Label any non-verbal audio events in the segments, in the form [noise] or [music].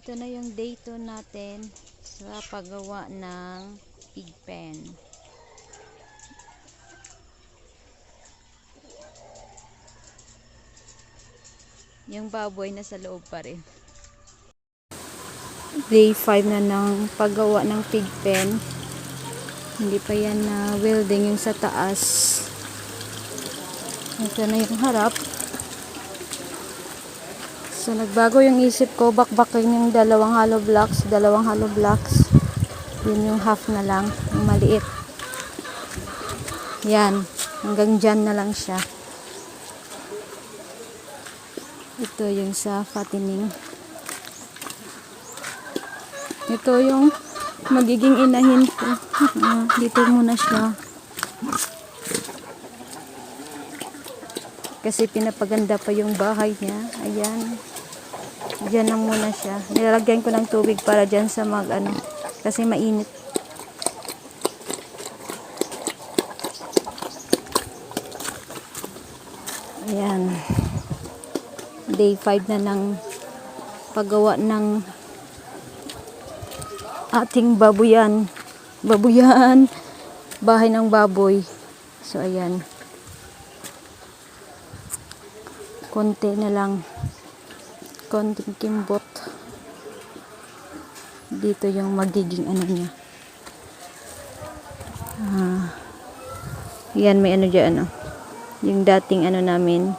Ito na yung day 2 natin sa paggawa ng pig pen. Yung baboy na sa loob pa rin. Day 5 na ng paggawa ng pig pen. Hindi pa yan na welding yung sa taas. Ito na yung harap. So, nagbago yung isip ko. Bakbakin yung dalawang hollow blocks. Dalawang hollow blocks. Yun yung half na lang. Yung maliit. Yan. Hanggang dyan na lang siya. Ito yung sa fattening. Ito yung magiging inahin ko. [laughs] Dito muna siya. Kasi pinapaganda pa yung bahay niya. Ayan. Diyan lang muna siya. Nilalagyan ko ng tubig para dyan sa mag ano. Kasi mainit. Ayan. Day 5 na ng paggawa ng ating babuyan. Babuyan. Bahay ng baboy. So, ayan. Konti na lang. Konting kimbot. Dito yung magiging ano niya. Ah, yan may ano dyan ano. Yung dating ano namin.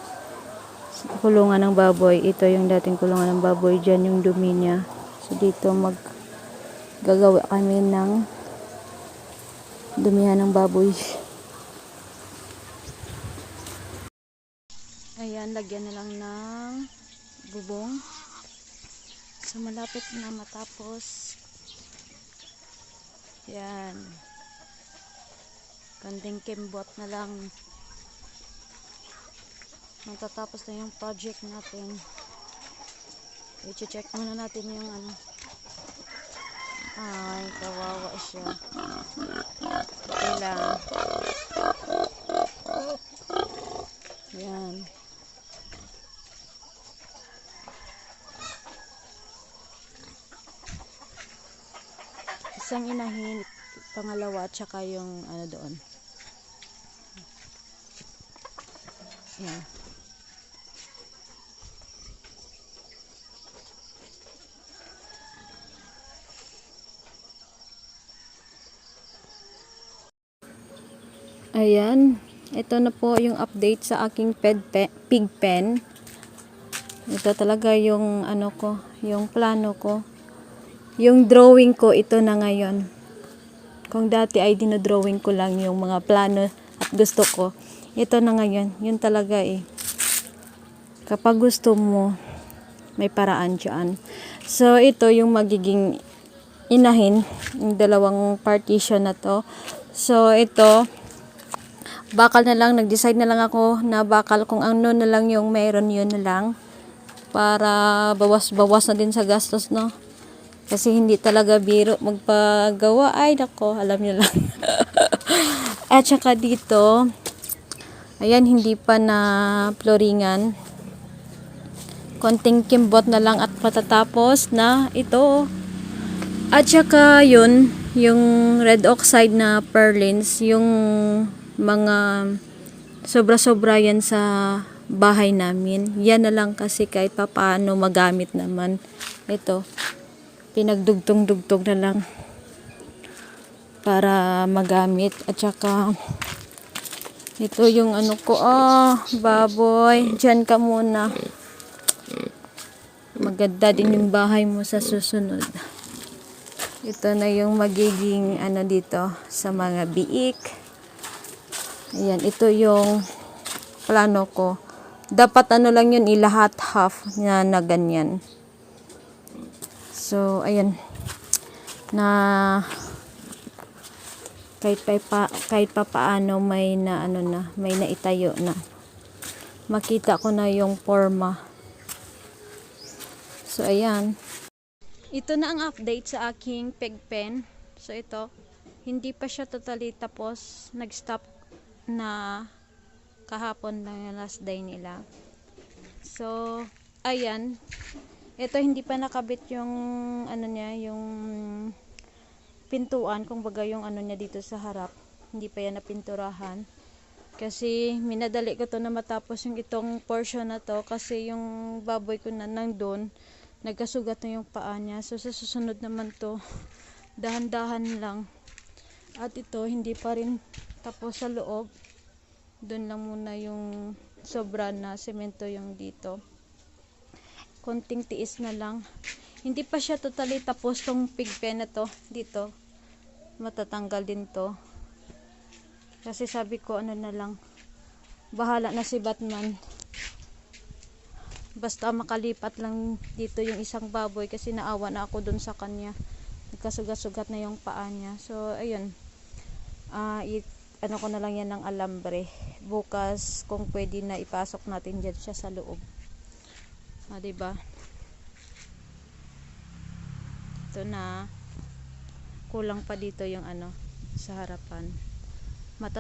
Kulungan ng baboy. Ito yung dating kulungan ng baboy. Dyan yung dumi niya. So dito mag gagawa kami ng dumihan ng baboy Lagyan na lang ng bubong. So, malapit na matapos. Ayan. Kanding kimbot na lang. Matatapos na yung project natin. I-check muna natin yung ano. Ay, kawawa siya. Okay lang. Ayan. Isang inahin, pangalawa, tsaka yung ano doon. Yan. Ayan. Ito na po yung update sa aking ped pe, pig pen. Ito talaga yung ano ko, yung plano ko yung drawing ko ito na ngayon. Kung dati ay dinodrawing ko lang yung mga plano at gusto ko ito na ngayon. Yun talaga eh. Kapag gusto mo may paraan dyan. So ito yung magiging inahin yung dalawang partition na to. So ito bakal na lang. Nag-decide na lang ako na bakal. Kung ano na lang yung meron yun na lang. Para bawas-bawas na din sa gastos no kasi hindi talaga biro magpagawa. Ay, nako, alam niyo lang. [laughs] At saka dito, ayan, hindi pa na floringan. Konting kimbot na lang at patatapos na ito. At saka yun, yung red oxide na purlins, yung mga sobra-sobra yan sa bahay namin. Yan na lang kasi kahit papaano magamit naman. Ito pinagdugtong-dugtong na lang para magamit. At saka ito yung ano ko. Ah baboy. Dyan ka muna. Maganda din yung bahay mo sa susunod. Ito na yung magiging ano dito sa mga biik. Ayan ito yung plano ko. Dapat ano lang yun ilahat half na na ganyan So, ayan. Na kahit pa, pa kahit pa paano may na ano na, may naitayo na. Makita ko na yung forma. So, ayan. Ito na ang update sa aking peg pen. So, ito. Hindi pa siya totally tapos. Nag-stop na kahapon lang yung last day nila. So, ayan Ito hindi pa nakabit yung ano niya, yung pintuan, kung baga yung ano niya dito sa harap. Hindi pa yan napinturahan. Kasi minadali ko to na matapos yung itong portion na to kasi yung baboy ko na nandun, nagkasugat na yung paa niya. So sa susunod naman to, dahan-dahan lang. At ito, hindi pa rin tapos sa loob. Doon lang muna yung sobra na semento yung dito. Konting tiis na lang. Hindi pa siya totally tapos tong pig pen na to. Dito. Matatanggal din to. Kasi sabi ko ano na lang. Bahala na si Batman. Basta makalipat lang dito yung isang baboy kasi naawa na ako dun sa kanya. Nagkasugat-sugat na yung paa niya. So, ayun. Ah, it, ano ko na lang yan ng alambre. Bukas, kung pwede na ipasok natin dyan siya sa loob. Ah, 'di ba? Ito na kulang pa dito yung ano sa harapan. Matat